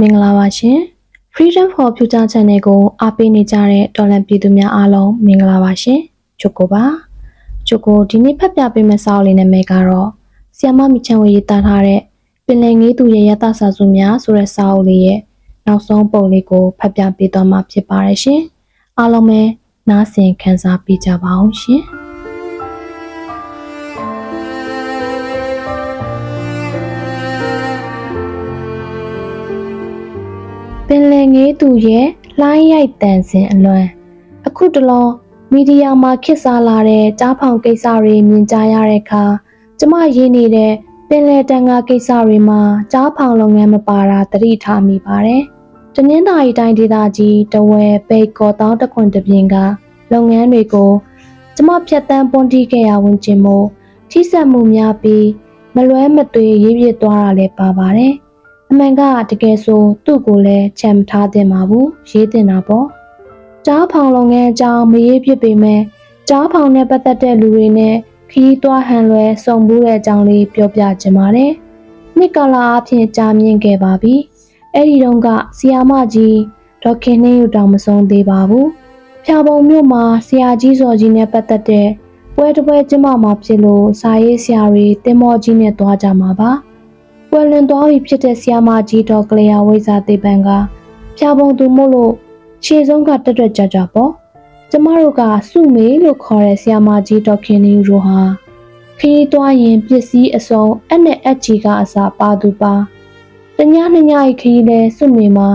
မင်္ဂလာပါရှင် Freedom for Future Channel ကိုအားပေးနေကြတဲ့တော်လန်ပြည်သူများအားလုံးမင်္ဂလာပါရှင်ချုကိုပါချုကိုဒီနေ့ဖတ်ပြပေးမယ့်စာအုပ်လေးနာမည်ကတော့ဆီယမမီချန်ဝေရေးသားထားတဲ့ပင်လယ်ငေးသူရဲ့ရတစာစုများဆိုတဲ့စာအုပ်လေးရဲ့နောက်ဆုံးပုံလေးကိုဖတ်ပြပေးသွားမှာဖြစ်ပါတယ်ရှင်အားလုံးပဲနားဆင်ခံစားပေးကြပါအောင်ရှင် င်လယ်ငေးသူရဲ့လှိုင်းရိုက်တန်စဉ်အလွန်အခုတလောမီဒီယာမှာခေတ်စားလာတဲ့ကြားဖောင်ကိစ္စတွေမြင်ကြရတဲ့အခါကျမရေးနေတဲ့ပင်လယ်တန်ငါကိစ္စတွေမှာကြားဖောင်လုပ်ငန်းမပါတာသတိထားမိပါတယ်။တနင်္သာရီတိုင်းဒေသကြီးတဝဲပိတ်ကော်တောင်းတခွန်တပြင်းကလုပ်ငန်းတွေကိုကျမဖြတ်တန်းပွန်တီးခဲ့ရဝင်ခြင်းမို့ထိစက်မှုများပြီးမလွဲမသွေရေးပြစ်သွားတာလည်းပါပါတယ်။ အမှန်ကတကယ်ဆိုသူ့ကိုလည်းချမ်းမထားသင့်ပါဘူးရေးတင်တာပေါ့ကြားဖောင်လုပ်ငန်းအကြောင်းမရေးဖြစ်ပေမဲ့ကြားဖောင်နဲ့ပတ်သက်တဲ့လူတွေနဲ့ခီးသွွားဟန်လွယ်စုံဘူးတဲ့အကြောင်းလေးပြောပြချင်ပါတယ်နှစ်ကာလအဖြစ်ကြာမြင့်ခဲ့ပါပြီအဲ့ဒီတုန်းကဆီယာမကြီးဒေါက်ခင်နှင်းယူတောင်မဆုံးသေးပါဘူးဖြာပုံမြို့မှာဆရာကြီးစော်ကြီးနဲ့ပတ်သက်တဲ့ပွဲတစ်ပွဲကျင်းပမှာဖြစ်လို့စာရေးဆရာတွေတင်မောကြီးနဲ့တွားကြမှာပါ ကွယ်လွန်သွားပြီဖြစ်တဲ့ဆီယာမကြီးတော်ကလျာဝိဇာတေပံကဖြာပုံသူမို့လို့ခြေဆုံးကတက်တက်ကြကြပေါ့ကျမတို့ကစုမေလို့ခေါ်တဲ့ဆီယာမကြီးတော်ခင်နေတို့ဟာခရီးသွားရင်ပစ္စည်းအစုံအနဲ့အချီကအစာပါသူပါတညနှစ်ညဤခရီးလဲစုမေမှာ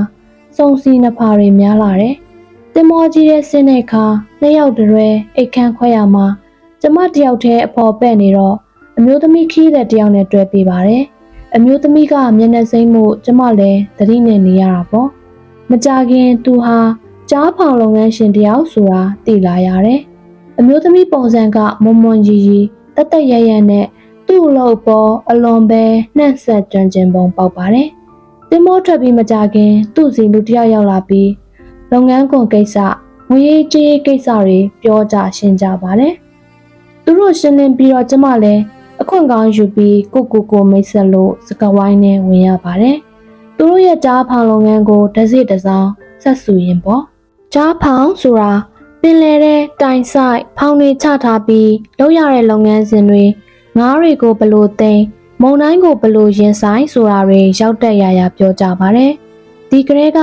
စုံစီနှစ်ဖာတွေများလာတယ်တင်မောကြီးရဲ့ဆင်းတဲ့အခါနှစ်ယောက်တည်းအိတ်ခမ်းခွဲရမှာကျမတယောက်တည်းအဖော်ပဲ့နေတော့အမျိုးသမီးခီးတဲ့တယောက်နဲ့တွေ့ပေးပါတယ် အမျိုးသမီးကမျက်နှာစိမ့်မှုကျမလည်းသတိနဲ့နေရတာပေါ့မကြခင်သူဟာကြားဖောင်လုပ်ငန်းရှင်တယောက်ဆိုတာသိလာရတယ်အမျိုးသမီးပုံစံကမွန်မွန်ကြီးကြီးတက်တက်ရရနဲ့သူ့အလုပ်ပေါ်အလွန်ပဲနှံ့ဆက်ကြွကျင်ပုံပေါက်ပါတယ်တင်မောထွက်ပြီးမကြခင် သူ့စီလူတယောက်ရောက်လာပြီးလုပ်ငန်းကွန်ကိစ္စငွေရေးကြေးရေးကိစ္စတွေပြောကြရှင်းကြပါတယ်သူတို့ရှင်းလင်းပြီးတော့ကျမလည်း အခွင့်ကောင်းယူပြီးကိုကိုကိုမိတ်ဆက်လို့စကဝိုင်းနဲ့ဝင်ရပါတယ်။သူတို့ရဲ့ကြားဖောင်လုပ်ငန်းကိုတစိတစောင်းဆက်စုရင်ပေါ့။ကြားဖောင်ဆိုတာပင်လယ်တဲ့တိုင်ဆိုင်ဖောင်တွေချထားပြီးလုပ်ရတဲ့လုပ်ငန်းစဉ်တွေငားတွေကိုဘလို့သိမ်းမုံတိုင်းကိုဘလို့ရင်ဆိုင်ဆိုတာတွေရောက်တက်ရရပြောကြပါတယ်။ဒီကလေးက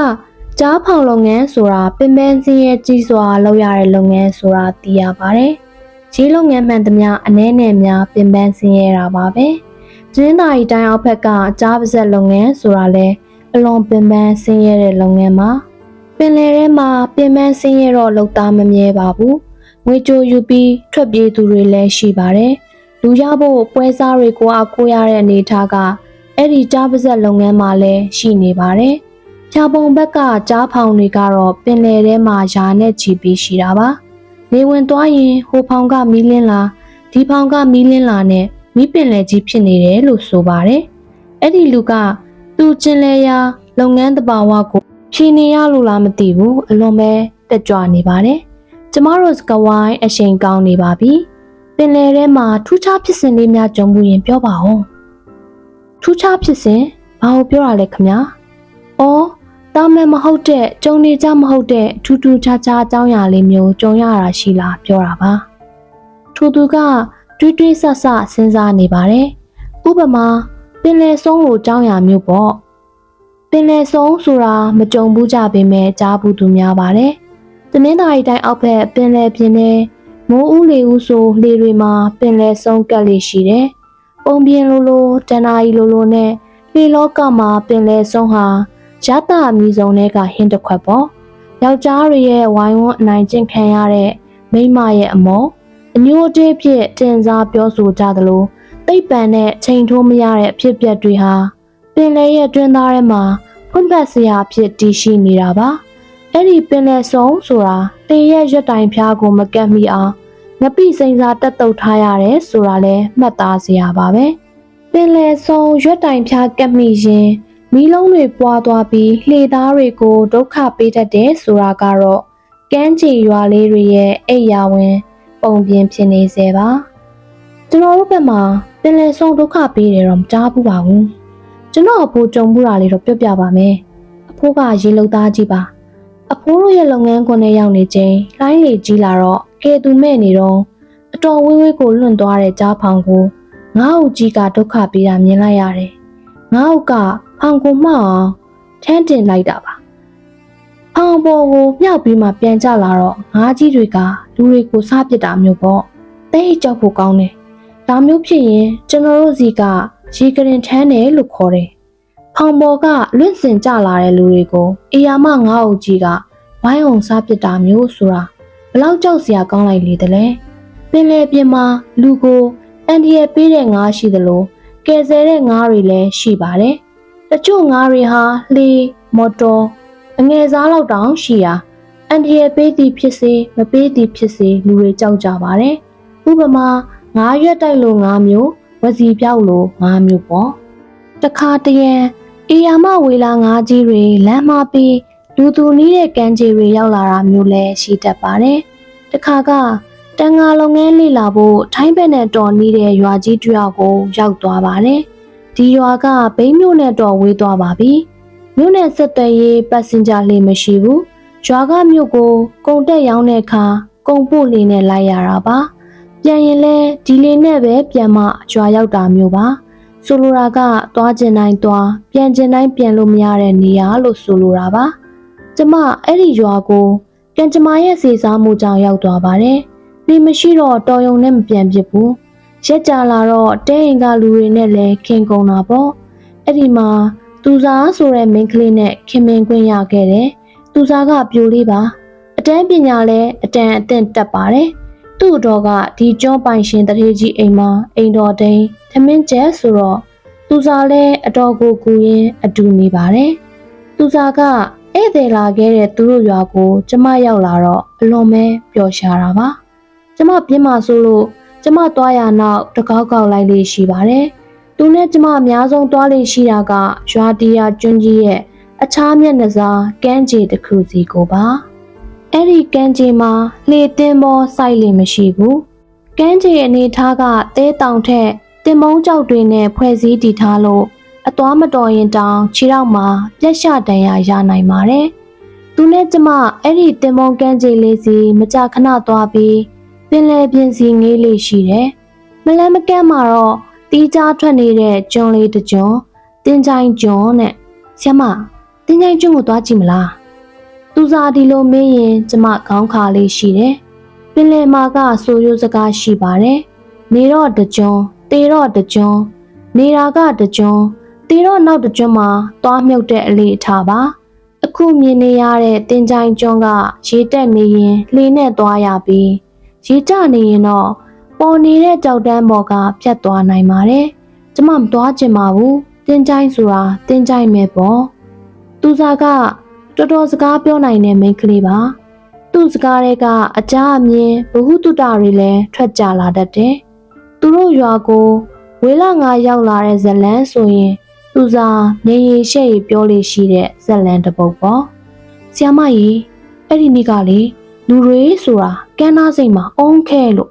ကြားဖောင်လုပ်ငန်းဆိုတာပင်ပန်းစင်းရဲ့ကြီးစွာလုပ်ရတဲ့လုပ်ငန်းဆိုတာသိရပါတယ်။ ကြီးလုပ်ငန်းမှန်သမျှအနှဲနဲ့များပင်ပန်းဆင်းရဲတာပါပဲ။ကျင်းသာရီတိုင်းအောက်ဘက်ကကြားပါဇက်လုပ်ငန်းဆိုတာလဲအလွန်ပင်ပန်းဆင်းရဲတဲ့လုပ်ငန်းပါ။ပင်လယ်ထဲမှာပင်ပန်းဆင်းရဲတော့လုပ်သားမမြဲပါဘူး။ငွေကြိုယူပြီးထွက်ပြေးသူတွေလည်းရှိပါတယ်။လူရဖို့ပွဲစားတွေကိုအကိုရတဲ့အနေထားကအဲ့ဒီကြားပါဇက်လုပ်ငန်းမှာလည်းရှိနေပါတယ်။ဖြာပုံဘက်ကကြားဖောင်တွေကတော့ပင်လယ်ထဲမှာယာနဲ့ချီပြီးရှိတာပါ။ နေဝင်သွားရင်ဟိုဖောင်ကမီးလင်းလာဒီဖောင်ကမီးလင်းလာနဲ့မီးပင်လယ်ကြီးဖြစ်နေတယ်လို့ဆိုပါတယ်။အဲ့ဒီလူကသူ့ကျင်လဲရာလုပ်ငန်းတဘာဝကိုဖြီနေရလို့လားမသိဘူးအလွန်ပဲတက်ကြွနေပါတယ်။ကျမတို့စကဝိုင်းအရှိန်ကောင်းနေပါပြီ။ပင်လယ်ထဲမှာထူးခြားဖြစ်စဉ်လေးများကြုံမှုရင်ပြောပါဦး။ထူးခြားဖြစ်စဉ်ဘာကိုပြောရလဲခမညာ။အော် တာမန်မဟုတ်တဲ့ကြုံနေကြမဟုတ်တဲ့ထူးထူးခြားခြားအကြောင်းအရာလေးမျိုးကြုံရတာရှိလားပြောတာပါထိုသူကတွေးတွေးဆဆစဉ်းစားနေပါတယ်ဥပမာပင်လယ်ဆုံးလိုအကြောင်းအရာမျိုးပေါ့ပင်လယ်ဆုံးဆိုတာမကြုံဘူးကြပေမဲ့ကြားဘူးသူများပါတယ်တနင်္သာရီတိုင်းအောက်ဘက်ပင်လယ်ပြင်ထဲမိုးဦးလေဦးဆိုလေတွေမှာပင်လယ်ဆုံးကပ်လေးရှိတယ်ပုံပြင်လိုလိုတန်နာရီလိုလိုနဲ့လေလောကမှာပင်လယ်ဆုံးဟာ ရတအမီဆုံးတွေကဟင်းတစ်ခွက်ပေါ့ယောက်ျားတွေရဲ့ဝိုင်းဝန်းအနိုင်ကျင့်ခံရတဲ့မိန်းမရဲ့အမောအညိုအတေးဖြစ်တင်စားပြောဆိုကြသလိုသိပ်ပန်တဲ့ချိန်ထိုးမရတဲ့အဖြစ်အပျက်တွေဟာပင်လယ်ရဲ့တွင်းသားထဲမှာဖွင့်ပတ်စရာအဖြစ်တည်ရှိနေတာပါအဲ့ဒီပင်လယ်ဆုံးဆိုတာတင်ရဲ့ရွက်တိုင်ဖျားကိုမကတ်မိအောင်ငပိစိန်စာတက်တုတ်ထားရတယ်ဆိုတာလဲမှတ်သားစရာပါပဲပင်လယ်ဆုံးရွက်တိုင်ဖျားကတ်မိရင် မီးလုံးတွေပွားသွားပြီးလှေသားတွေကိုဒုက္ခပေးတတ်တယ်ဆိုတာကတော့ကမ်းခြေရွာလေးတွေရဲ့အိပ်ယာဝင် ပုံပြင်ဖြစ်နေစေပါကျွန်တော်တို့ဘက်မှာပင်လယ်ဆုံးဒုက္ခပေးတယ်တော့မကြားဘူးပါဘူးကျွန်တော်အဖိုးကြုံမှုတာလေးတော့ပြောပြပါမယ်ဖိုးကရေလုံသားကြီးပါအဖိုးတို့ရဲ့လုပ်ငန်းခွင်ထဲရောက်နေချိန်လိုင်းလေကြီးလာတော့ကဲသူမဲ့နေတော့အတော်ဝေးဝေးကိုလွန့်သွားတဲ့ကြားဖောင်ကိုငါ့အုပ်ကြီးကဒုက္ခပေးတာမြင်လိုက်ရတယ်ငါ့အုပ်က ဖောင်ကိုမှောက်အောင်ထမ်းတင်လိုက်တာပါဖောင်ပေါ်ကိုမြောက်ပြီးမှပြန်ကျလာတော့ငါးကြီးတွေကလူတွေကိုစားပစ်တာမျိုးပေါ့တဲ့ကြောက်ဖို့ကောင်းတယ်ဒါမျိုးဖြစ်ရင်ကျွန်တော်တို့စီကရေကရင်ထမ်းတယ်လို့ခေါ်တယ်ဖောင်ပေါ်ကလွင့်စင်ကြလာတဲ့လူတွေကိုအေယာမငါ့အုပ်ကြီးကဝိုင်းအောင်စားပစ်တာမျိုးဆိုတာဘလောက်ကြောက်စရာကောင်းလိုက်လေတလဲပင်လေပြင်မှာလူကိုအန်ဒီရပေးတဲ့ငါးရှိသလိုကယ်ဆယ်တဲ့ငါးတွေလည်းရှိပါတယ် တချို့ငါးတွေဟာလှေမော်တော်အငယ်စားလောက်တောင်ရှိရာအန်ဒီရပေးသည်ဖြစ်စေမပေးသည်ဖြစ်စေလူတွေကြောက်ကြပါတယ်ဥပမာငါးရွက်တိုက်လို့ငါးမျိုးဝစီပြောက်လို့ငါးမျိုးပေါ့တခါတရံအေယာမဝေလာငါးကြီးတွေလမ်းမပြီးလူသူနီးတဲ့ကမ်းခြေတွေရောက်လာတာမျိုးလဲရှိတတ်ပါတယ်။တခါကတန်ငါလုပ်ငန်းလေ့လာဖို့ထိုင်းဘက်နဲ့တော်နီးတဲ့ရွာကြီးတစ်ရွာကိုရောက်သွားပါတယ်။ ဒီရွာကဘိန်းမြို့နဲ့တော်ဝေးသွားပါပြီ။မြို့နဲ့ဆက်သွယ်ရေးပတ်စင်ဂျာလေးမရှိဘူး။ရွာကမြို့ကိုကုန်တက်ရောင်းတဲ့အခါကုန်ပို့လေးနဲ့လိုက်ရတာပါ။ပြန်ရင်လဲဒီလေးနဲ့ပဲပြန်မှရွာရောက်တာမျိုးပါ။ဆိုလိုတာကသွားကျင်တိုင်းသွားပြန်ကျင်တိုင်းပြန်လို့မရတဲ့နေရာလို့ဆိုလိုတာပါကျမအဲ့ဒီရွာကိုကံကြမ္မာရဲ့စေစားမှုကြောင့်ရောက်သွားပါတယ်နေမရှိတော့တော်ယုံနဲ့မပြန်ဖြစ်ဘူး ရက်ကြလာတော့တဲအိမ်ကလူတွေနဲ့လည်းခင်ကုန်တာပေါ့အဲ့ဒီမှာသူစားဆိုတဲ့မိန်းကလေးနဲ့ခင်မင်ခွင့်ရခဲ့တယ်သူစားကပြိုလေးပါအတန်းပညာလည်းအတန်းအသင့်တက်ပါတယ်သူ့တော်ကဒီကျွန်းပိုင်ရှင်တရေကြီးအိမ်မှာအိမ်တော်တိန်သမင်းကျဲဆိုတော့သူစားလဲအတော်ကိုကူရင်အတူနေပါတယ်။သူစားကဧည့်သည်လာခဲ့တဲ့သူတို့ရွာကို ကျမရောက်လာတော့အလွန်ပဲပျော်ရှာတာပါ။ကျမပြင်းမာဆိုလို့ ကျမသွားရနောက်တကောက်ကောက်လိုက်လေးရှိပါတယ်။သူနဲ့ကျမအများဆုံးသွားလေးရှိတာကရွာတီယာကျွန်းကြီးရဲ့အခြားမျက်နှာစာကမ်းခြေတစ်ခုစီကိုပါ။အဲ့ဒီကမ်းခြေမှာလှေတင်းဘောစိုက်လေးမရှိဘူး။ကမ်းခြေအနေထားကတဲတောင်ထက်တင်မုံကြောက်တွေနဲ့ဖွဲ့စည်းတည်ထားလို့အသွားမတော်ရင်တောင်ခြေထောက်မှာပြက်ရှတန်ရာရနိုင်ပါတယ်။သူနဲ့ကျမအဲ့ဒီတင်မုံကမ်းခြေလေးစီမကြာခဏသွားပြီး ပင်လယ်ပြင်စီငေးလေးရှိတယ်။မလန်းမကန်းမှာတော့တီးကြားထွက်နေတဲ့ကျွန်းလေးတစ်ကျွန်းတင်ချိုင်ကျွန်းနဲ့ဆ iam မတင်ချိုင်ကျွန်းကိုသွားကြည့်မလား။သူစားဒီလိုမေးရင်ကျမခေါင်းခါလေးရှိတယ်။ပင်လယ်မာကဆိုရိုးစကားရှိပါတယ်။နေတော့တကြွန်းတေတော့တကြွန်းနေတာကတကြွန်းတေတော့နောက်တကြွန်းမှာသွားမြုပ်တဲ့အလေးအထားပါ။အခုမြင်နေရတဲ့တင်ချိုင်ကျွန်းကရေတက်နေရင်လှေနဲ့သွားရပြီး ရေကျနေရင်တော့ပေါ်နေတဲ့ကြောက်တန်းပေါ်ကဖြတ်သွားနိုင်ပါတယ်။ကျမမသွားချင်ပါဘူး။တင်ချိုင်ဆိုတာတင်ချိုင်ပဲပေါ့။သူစားကတော်တော်စကားပြောနိုင်တဲ့မိန်းကလေးပါ။သူ့စကားတွေကအကြအမြင်ဘ ഹു တုတတွေလည်းထွက်ကြလာတတ်တယ်။သူတို့ရွာကိုဝေလာငါရောက်လာတဲ့ဇလန်းဆိုရင်သူစားနေရီရှက်ရီပြောလို့ရှိတဲ့ဇလန်းတစ်ပုဒ်ပေါ့။ဆီယမကြီးအဲ့ဒီနေ့ကလေ လူတွေဆိုတာကန်းနာစိတ်မှာအုံးခဲလို့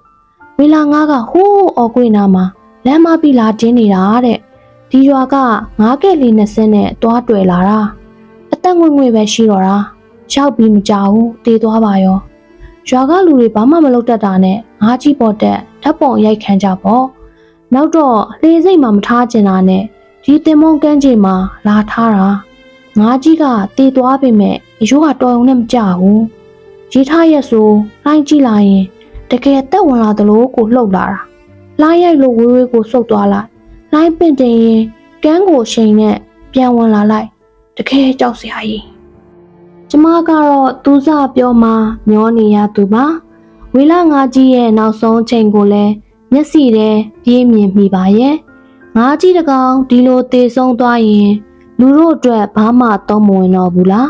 ဝေလာငါကဟိုးအော်ကွေနာမှာလမ်းမပြီးလာတင်းနေတာတဲ့ဒီရွာကငါးကက်လေးနဲ့ဆင်းနဲ့သွားတွေ့လာတာအသက်ငွေ့ငွေ့ပဲရှိတော့တာရောက်ပြီးမကြဘူးတည်သွားပါရောရွာကလူတွေဘာမှမလုပ်တတ်တာနဲ့ငါးကြီးပေါ်တက်ဓာတ်ပုံရိုက်ခံကြပေါ့နောက်တော့လှေစိတ်မှမထားကျင်တာနဲ့ဒီတင်မုံကန်းကြီးမှာလာထားတာငါးကြီးကတည်သွားပေမဲ့အရိုးကတော်ုံနဲ့မကြဘူး ရေးထားရက်ဆိုလိုင်းကြည့်လိုက်ရင်တကယ်အသက်ဝင်လာသလိုကိုလှုပ်လာတာလိုင်းရိုက်လို့ဝေးဝေးကိုစုပ်သွားလိုက်လိုင်းပင့်တင်ရင်ကန်းကိုရှိန်နဲ့ပြန်ဝင်လာလိုက်တကယ်ကြောက်စရာကြီးကျမကတော့သူစပြောမှမျောနေရသူပါဝေလာငါကြီးရဲ့နောက်ဆုံးအချိန်ကိုလည်းမျက်စိထဲပြေးမြင်မိပါရဲ့ငါကြီးတကောင်ဒီလိုသေဆုံးသွားရင်လူတို့အတွက်ဘာမှတော့မဝင်တော့ဘူးလား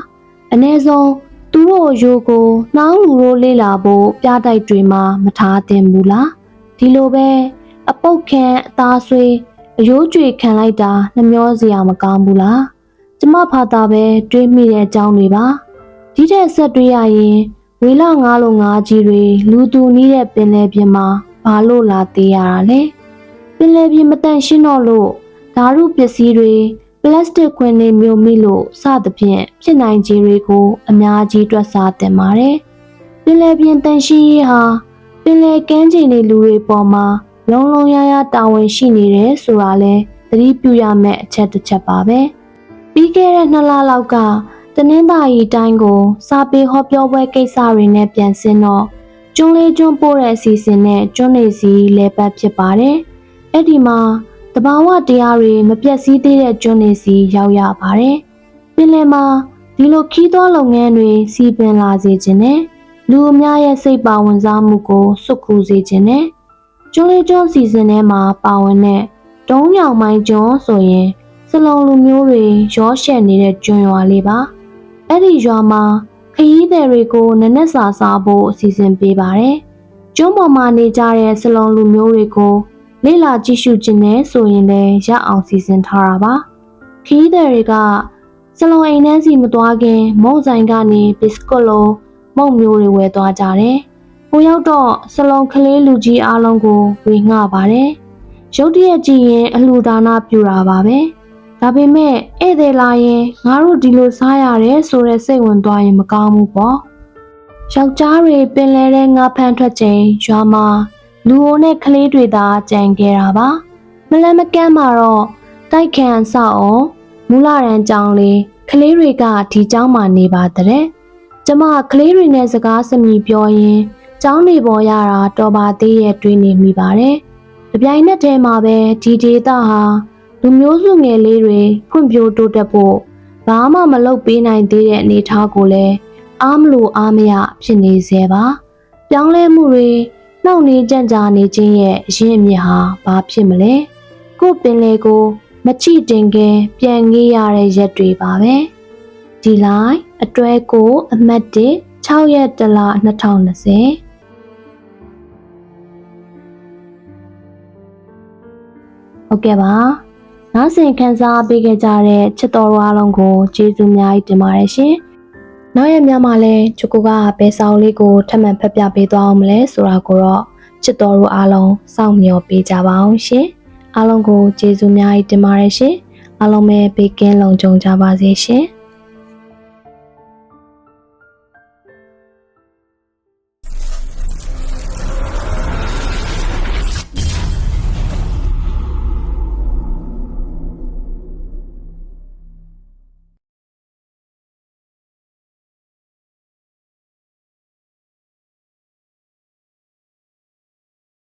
အ ਨੇ ဆုံး သူတို့ရိုးကိုနှောင်းလူတို့လေးလာဖို့ပြတိုက်တွေမှာမထားသင့်ဘူးလားဒီလိုပဲအပုတ်ခံအသားဆွေးအယိုးကြွေခံလိုက်တာနှမျောစရာမကောင်းဘူးလားကျမဖာသာပဲတွေးမိတဲ့အကြောင်းတွေပါဒီတဲ့ဆက်တွေးရရင်ဝေလငါးလိုငါးကြီးတွေလူသူနီးတဲ့ပင်လယ်ပြင်မှာဘာလို့လာသေးရတာလဲပင်လယ်ပြင်မတန့်ရှင်းတော့လို့ဓာရုပစ္စည်းတွေ ပလတ်စတစ်ခွင်းတွေမျိုးမိလို့စသဖြင့်ဖြစ်နိုင်ခြေတွေကိုအများကြီးတွက်ဆတင်ပါတယ်။ပင်လယ်ပြင်တန်ရှင်းရေးဟာပင်လယ်ကမ်းခြေနေလူတွေပေါ်မှာလုံးလုံးရရတာဝန်ရှိနေတယ်ဆိုတာလဲသတိပြုရမယ့်အချက်တစ်ချက်ပါပဲ။ပြီးခဲ့တဲ့နှစ်လလောက်ကတနင်္သာရီတိုင်းကို စာပေဟောပြောပွဲကိစ္စတွေနဲ့ပြန်ဆင်းတော့ကျွန်းလေးကျွန်းပို့တဲ့အစီအစဉ်နဲ့ကျွန်းနေစီလဲပတ်ဖြစ်ပါတယ်။အဲ့ဒီမှာ တဘာဝတရားတွေမပြတ်စည်းသေးတဲ့ကျွန်းနေစီရောက်ရပါတယ်။ပင်လယ်မှာဒီလိုခီးသွွားလုပ်ငန်းတွေစီပင်လာစေခြင်းနဲ့လူအများရဲ့စိတ်ပါဝင်စားမှုကိုစုခူစေခြင်းနဲ့ကျွန်းလေးကျွန်းစီစဉ်ထဲမှာပါဝင်တဲ့တုံးညောင်မိုင်းကျွန်းဆိုရင်စလုံးလူမျိုးတွေရောရှက်နေတဲ့ကျွန်းရွာလေးပါ။အဲ့ဒီရွာမှာခရီးသည်တွေကိုနနက်စာစားဖို့အစီအစဉ်ပေးပါတယ်။ကျွန်းပေါ်မှာနေကြတဲ့စလုံးလူမျိုးတွေကို လေ့လာကြည့်ရှုခြင်းနဲ့ဆိုရင်လည်းရအောင်စီစဉ်ထားတာပါ။ခရီးသည်တွေကစလုံးအိမ်နှန်းစီမသွားခင်မုံဆိုင်ကနေဘစ်ကွတ်လိုမုံမျိုးတွေဝယ်သွားကြတယ်။ဟိုရောက်တော့စလုံးကလေးလူကြီးအားလုံးကိုဝေငှပါတယ်။ရုတ်တရက်ကြည့်ရင်အလှူဒါနပြုတာပါပဲ။ဒါပေမဲ့ဧည့်သည်လာရင်ငါတို့ဒီလိုစားရတယ်ဆိုတဲ့စိတ်ဝင်သွားရင်မကောင်းဘူးပေါ့။ယောက်ျားတွေပင်လဲတဲ့ငါဖမ်းထွက်ချိန်ရွာမှာ လူအိုနဲ့ကလေးတွေသာကြံခဲ့တာပါမလန်မကန်းမှာတော့တိုက်ခန်ဆောက်အောင်မူလာရန်ကြောင်းလေးကလေးတွေကဒီကျောင်းမှာနေပါတဲ့ကျမကလေးတွေနဲ့စကားစမြည်ပြောရင်းကျောင်းနေပေါ်ရတာတော်ပါသေးရဲ့တွေးနေမိပါတယ်တပြိုင်နက်တည်းမှာပဲဒီဒေတာဟာလူမျိုးစုငယ်လေးတွေဖွံ့ဖြိုးတိုးတက်ဖို့ဘာမှမလုပ်ပေးနိုင်သေးတဲ့အနေအထားကိုလည်းအားမလို့အားမရဖြစ်နေစေပါပြောင်းလဲမှုတွေ နှောင့်နှေးကြံ့ကြာနေခြင်းရဲ့အရင်းအမြစ်ဟာဘာဖြစ်မလဲကို့ပင်လေကိုမချိတင်ခင်ပြန်ငေးရတဲ့ရက်တွေပါပဲဒီလိုက်အတွဲကို အမှတ်1 6ရက်တလ2020ဟုတ်ကဲ့ပါနောက်စဉ်ခန်းစားပေးခဲ့ကြတဲ့ချစ်တော်တို့အားလုံးကိုကျေးဇူးအများကြီးတင်ပါတယ်ရှင် နောက်ရက်များမှာလည်းချူကိုကဘယ်ဆောင်လေးကိုထပ်မံဖက်ပြပေးသွားအောင်မလဲဆိုတာကိုတော့ချစ်တော်တို့အားလုံးစောင့်မျှော်ပေးကြပါအောင်ရှင်အားလုံးကိုကျေးဇူးအများကြီးတင်ပါတယ်ရှင်အားလုံးပဲဘေးကင်းလုံခြုံကြပါစေရှင်